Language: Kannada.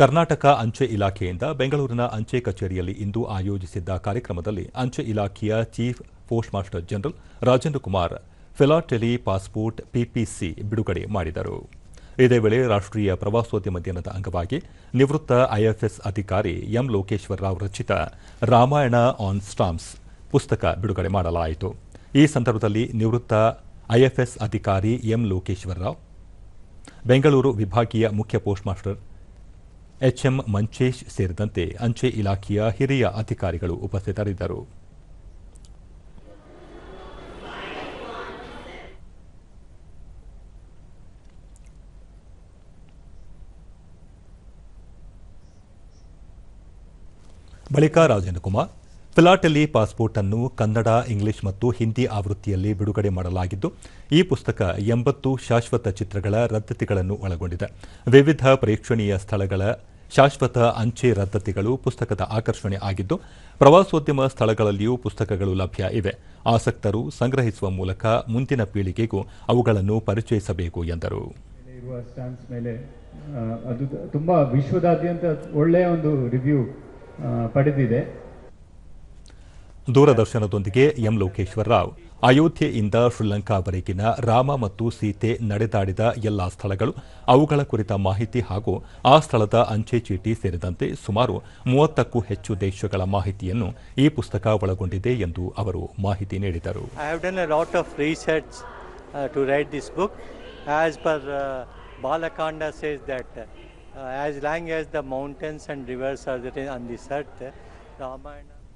ಕರ್ನಾಟಕ ಅಂಚೆ ಇಲಾಖೆಯಿಂದ ಬೆಂಗಳೂರಿನ ಅಂಚೆ ಕಚೇರಿಯಲ್ಲಿ ಇಂದು ಆಯೋಜಿಸಿದ್ದ ಕಾರ್ಯಕ್ರಮದಲ್ಲಿ ಅಂಚೆ ಇಲಾಖೆಯ chief post master general Rajendra Kumar, philately passport PPC ಬಿಡುಗಡೆ ಮಾಡಿದರು. ಇದೇ ವೇಳೆ ರಾಷ್ಟ್ರೀಯ ಪ್ರವಾಸೋದ್ಯಮ ದಿನದ ಅಂಗವಾಗಿ ನಿವೃತ್ತ ಐಎಫ್ಎಸ್ ಅಧಿಕಾರಿ ಎಂ ಲೋಕೇಶ್ವರ ರಾವ್ ರಚಿತ ರಾಮಾಯಣ ಆನ್ ಸ್ಟಾಂಪ್ಸ್ ಪುಸ್ತಕ ಬಿಡುಗಡೆ ಮಾಡಲಾಯಿತು. ಈ ಸಂದರ್ಭದಲ್ಲಿ ನಿವೃತ್ತ ಐಎಫ್ಎಸ್ ಅಧಿಕಾರಿ ಎಂ ಲೋಕೇಶ್ವರ ರಾವ್, ಬೆಂಗಳೂರು ವಿಭಾಗೀಯ ಮುಖ್ಯ ಪೋಸ್ಟ್ ಮಾಸ್ಟರ್ ಎಚ್ಎಂ ಮಂಚೇಶ್ ಸೇರಿದಂತೆ ಅಂಚೆ ಇಲಾಖೆಯ ಹಿರಿಯ ಅಧಿಕಾರಿಗಳು ಉಪಸ್ಥಿತರಿದ್ದರು. ಬಳಿಕ ರಾಜೇಂದ್ರಕುಮಾರ್ ಕುಮಾರ್ ಫಿಲಾಟೆಲಿ ಪಾಸ್ಪೋರ್ಟ್ ಅನ್ನು ಕನ್ನಡ, ಇಂಗ್ಲಿಷ್ ಮತ್ತು ಹಿಂದಿ ಆವೃತ್ತಿಯಲ್ಲಿ ಬಿಡುಗಡೆ ಮಾಡಲಾಗಿದ್ದು, ಈ ಪುಸ್ತಕ ಎಂಬತ್ತು ಶಾಶ್ವತ ಚಿತ್ರಗಳ ರದ್ದತಿಗಳನ್ನು ಒಳಗೊಂಡಿದೆ. ವಿವಿಧ ಪ್ರೇಕ್ಷಣೀಯ ಸ್ಥಳಗಳ ಶಾಶ್ವತ ಅಂಚೆ ರದ್ದತಿಗಳು ಪುಸ್ತಕದ ಆಕರ್ಷಣೆ ಆಗಿದ್ದು ಪ್ರವಾಸೋದ್ಯಮ ಸ್ಥಳಗಳಲ್ಲಿಯೂ ಪುಸ್ತಕಗಳು ಲಭ್ಯ ಇವೆ. ಆಸಕ್ತರು ಸಂಗ್ರಹಿಸುವ ಮೂಲಕ ಮುಂದಿನ ಪೀಳಿಗೆಗೂ ಅವುಗಳನ್ನು ಪರಿಚಯಿಸಬೇಕು ಎಂದರು. ಅದು ತುಂಬಾ ವಿಶ್ವದಾದ್ಯಂತ ಒಳ್ಳೆಯ ಒಂದು ರಿವ್ಯೂ ಪಡೆದಿದೆ. ದೂರದರ್ಶನದೊಂದಿಗೆ ಎಂ ಲೋಕೇಶ್ವರ ರಾವ್. ಅಯೋಧ್ಯೆಯಿಂದ ಶ್ರೀಲಂಕಾವರೆಗಿನ ರಾಮ ಮತ್ತು ಸೀತೆ ನಡೆದಾಡಿದ ಎಲ್ಲಾ ಸ್ಥಳಗಳು ಅವುಗಳ ಕುರಿತ ಮಾಹಿತಿ ಹಾಗೂ ಆ ಸ್ಥಳದ ಅಂಚೆ ಚೀಟಿ ಸೇರಿದಂತೆ ಸುಮಾರು ಮೂವತ್ತಕ್ಕೂ ಹೆಚ್ಚು ದೇಶಗಳ ಮಾಹಿತಿಯನ್ನು ಈ ಪುಸ್ತಕ ಒಳಗೊಂಡಿದೆ ಎಂದು ಅವರು ಮಾಹಿತಿ ನೀಡಿದರು uh, uh, Balakanda says that uh, as long as the mountains and rivers are there on this earth.